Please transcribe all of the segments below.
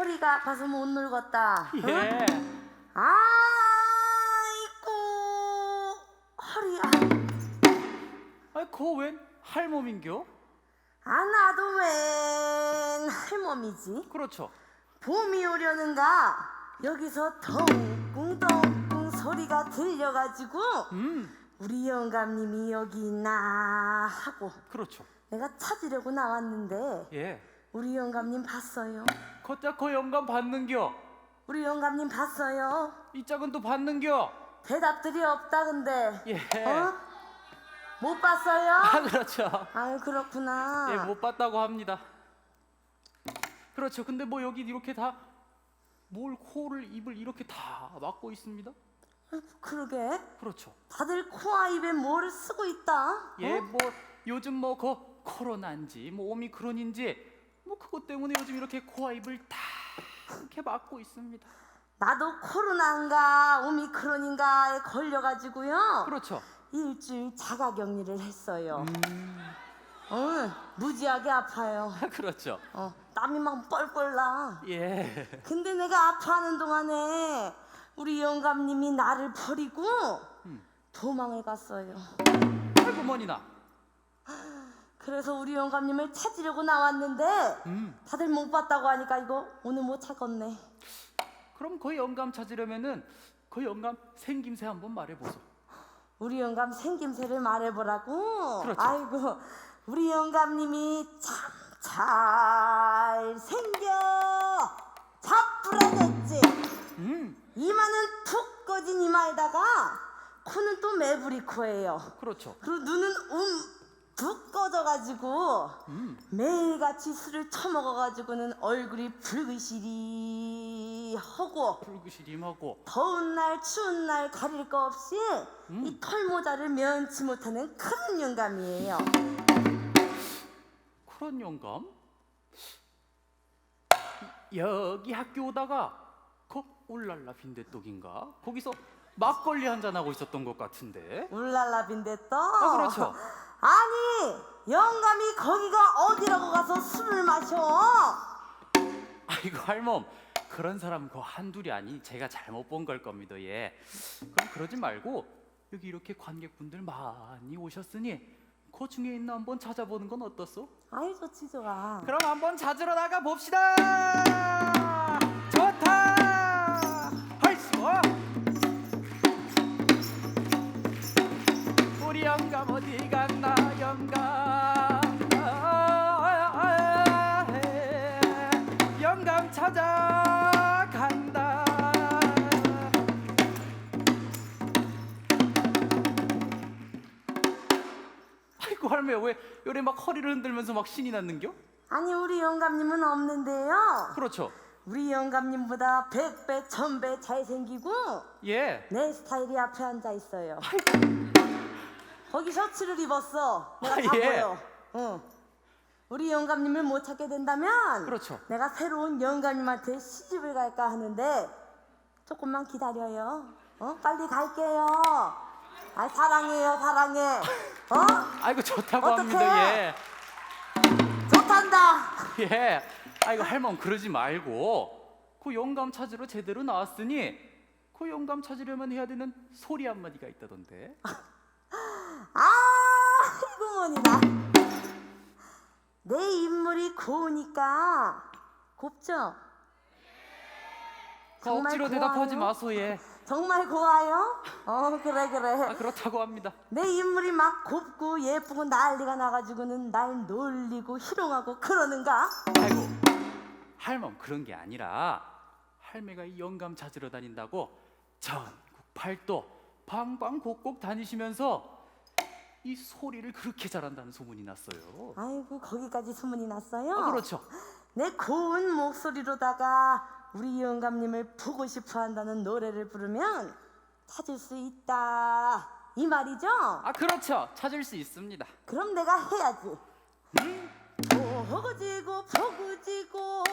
허리가 아파서 못. 응? 예 아이고 허리야. 아이 그웬 할멈인겨? 아 나도 웬 할멈이지. 그렇죠 봄이 오려는가 여기서 덩궁덩궁 소리가 들려가지고 음 우리 영감님이 여기 있나 하고 그렇죠 내가 찾으려고 나왔는데 예 우리 영감님 봤어요. 그 영감 받는겨 우리 영감님 봤어요. 이 짝은 또 받는겨 대답들이 없다 근데 예 어? 못 봤어요? 아 그렇죠 아유 그렇구나. 예 못 봤다고 합니다 그렇죠 근데 뭐 여기 이렇게 다 뭘 코를 입을 이렇게 다 막고 있습니다 그러게 그렇죠 다들 코와 입에 뭐를 쓰고 있다. 예 어? 뭐 요즘 뭐 그 코로나인지 뭐 오미크론인지 뭐 그것 때문에 요즘 이렇게 코와 입을 다 이렇게 막고 있습니다 나도 코로나인가 오미크론인가에 걸려가지고요. 그렇죠 일주일 자가격리를 했어요. 음 어, 무지하게 아파요. 그렇죠 어, 땀이 막 뻘뻘 나. 예 근데 내가 아파하는 동안에 우리 영감님이 나를 버리고 음. 도망을 갔어요. 아이고 머니나 그래서 우리 영감님을 찾으려고 나왔는데 음 다들 못 봤다고 하니까 이거 오늘 못 찾겠네. 그럼 그 영감 찾으려면은 그 영감 생김새 한번 말해보소 우리 영감 생김새를 말해보라고. 그렇죠. 아이고 우리 영감님이 참잘 생겨 자쁘라졌지. 음 이마는 푹 꺼진 이마에다가 코는 또 매부리 코예요. 그렇죠 그리고 눈은 움푹 꺼져가지고 음 매일같이 술을 처먹어가지고는 얼굴이 붉으시리 하고 붉으시림하고 더운 날 추운 날 가릴 거 없이 음. 이 털모자를 면치 못하는 큰 영감이에요. 그런 영감 여기 학교 오다가 그 울랄라 빈대떡인가 거기서 막걸리 한잔 하고 있었던 것 같은데 울랄라 빈대떡. 아 그렇죠 아니 영감이 거기가 어디라고 가서 술을 마셔? 아이고 할멈 그런 사람 그 한둘이 아니 제가 잘못 본 걸 겁니다 예 그럼 그러지 말고 여기 이렇게 관객분들 많이 오셨으니 그 중에 있나 한번 찾아보는 건 어떻소? 아이 좋지 좋아. 그럼 한번 찾으러 나가 봅시다 할매 왜 요래 막 허리를 흔들면서 막 신이 났는겨? 아니 우리 영감님은 없는데요. 그렇죠. 우리 영감님보다 백 배 천 배 잘생기고 예. 내 스타일이 앞에 앉아 있어요. 거기 셔츠를 입었어. 내가 아, 다 예. 보여. 응. 우리 영감님을 못 찾게 된다면 그렇죠. 내가 새로운 영감님한테 시집을 갈까 하는데 조금만 기다려요. 어? 빨리 갈게요. 아 사랑해요, 사랑해. 어? 아이고 좋다고 어떡해? 합니다. 예. 좋단다. 예. 아이고 할멈 그러지 말고 그 영감 찾으러 제대로 나왔으니 그 영감 찾으려면 해야 되는 소리 한 마디가 있다던데. 아, 뭐니다. 내 인물이 고우니까 곱죠? 그 억지로 대답하지 고와요? 마소 예. 정말 고와요? 어, 그래, 아 그래. 그렇다고 합니다. 내 인물이 막 곱고 예쁘고 난리가 나가지고는 날 놀리고 희롱하고 그러는가? 아이고 할멈 그런 게 아니라 할매가 이 영감 찾으러 다닌다고 전국 팔도 방방곡곡 다니시면서 이 소리를 그렇게 잘한다는 소문이 났어요. 아이고, 거기까지 소문이 났어요? 아, 그렇죠. 내 고운 목소리로다가 우리 영감님을 보고 싶어 한다는 노래를 부르면 찾을 수 있다. 이 말이죠? 아 그렇죠. 찾을 수 있습니다. 그럼 내가 해야지. 포구지고 포구지고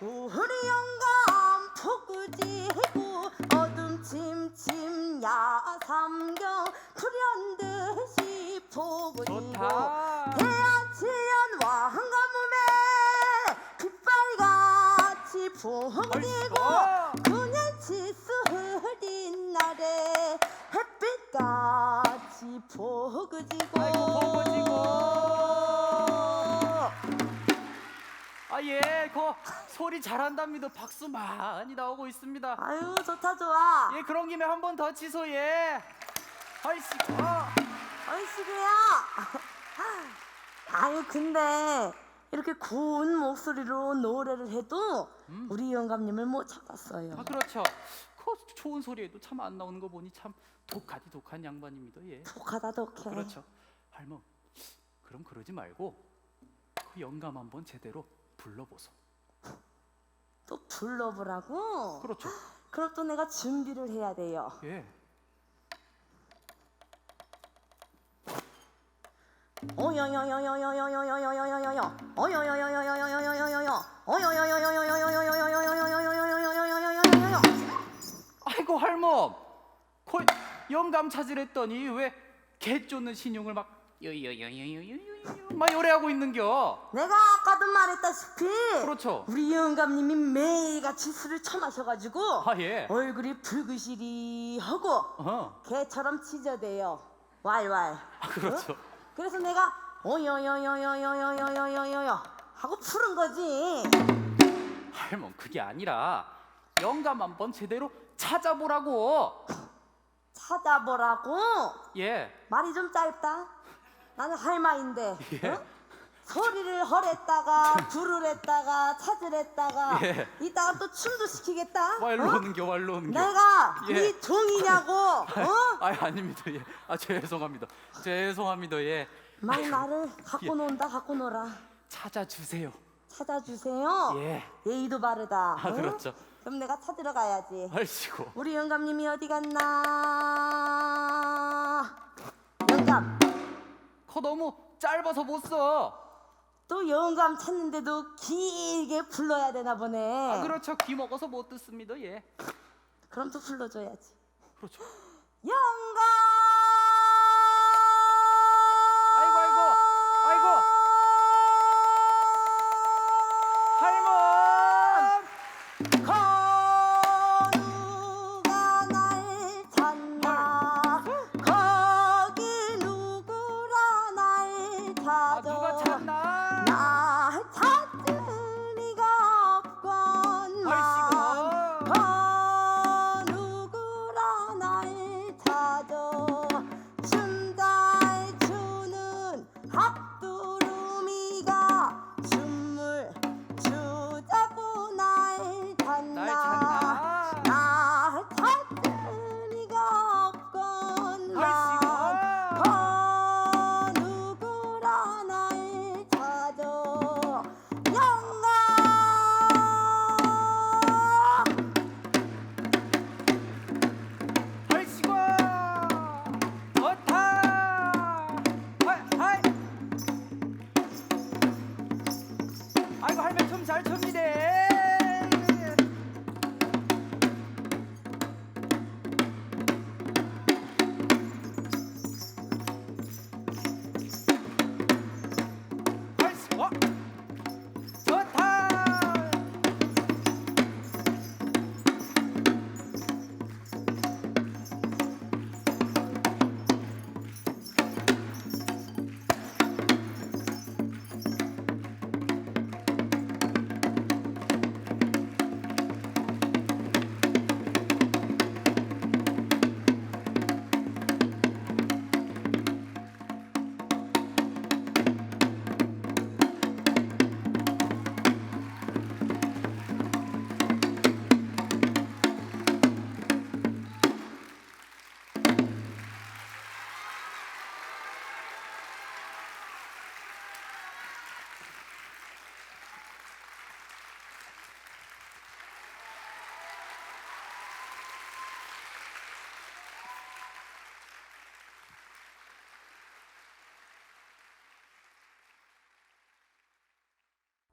우리 영감 포구지고 어둠 침침 야삼경 불현듯이 포구지고 좋다. 포구지고 얼씨구. 그년치 흐린 날에 햇빛같이 포구지고 아이고, 포구지고. 아 예, 그 소리 잘한답니다. 박수 많이 나오고 있습니다. 아유 좋다 좋아 예, 그런 김에 한 번더 치소 예. 아이씨, 아. 얼씨구야 아유 근데 이렇게 고운 목소리로 노래를 해도 우리 영감님을 못 찾았어요 아 그렇죠. 그 좋은 소리에도 참 안 나오는 거 보니 참 독하디 독한 양반입니다. 예. 독하다 독해 그렇죠. 할멈, 그럼 그러지 말고 그 영감 한번 제대로 불러보소. 또 불러보라고 그렇죠. 그럼 또 내가 준비를 해야 돼요 예. 어여여여여여여여여여여여여 어여여여여여여여여여여 어여여여여여여여여여여여여여여여여여여 그 영감 찾으랬더니 왜 개 쫓는 신용을 막 여여여여여여여 막 요래하고 있는겨. 내가 아까도 말했다시피 그렇죠. 우리 영감님이 매일같이 술을 처마셔가지고 아 예. 얼굴이 붉으시리하고 어. 개처럼 찢어대요 왈왈 아 그렇죠. 그래서 내가 어여여여여여여여여여여 하고 푸른 거지 할멈 그게 아니라 영감 한번 제대로 찾아보라고. 찾아보라고 예. 말이 좀 짧다 나는 할마인데 예. 어? 소리를 허랬다가 부르랬다가 찾으랬다가 예. 이따가 또 춤도 시키겠다 왈로 어? 오는겨 왈로 오는 겨. 내가 예. 이 종이냐고 어? 아 아닙니다. 예. 아 죄송합니다. 죄송합니다. 예. 막 나를 갖고 예. 논다 갖고 놀아 찾아주세요. 찾아주세요 예. 예의도 바르다 아 응? 그렇죠. 그럼 내가 찾으러 가야지 아이고. 우리 영감님이 어디 갔나 영감 거 너무 짧아서 못 써. 또 영감 찾는데도 길게 불러야 되나 보네 아 그렇죠. 귀 먹어서 못 듣습니다. 예. 그럼 또 불러줘야지 그렇죠. 영감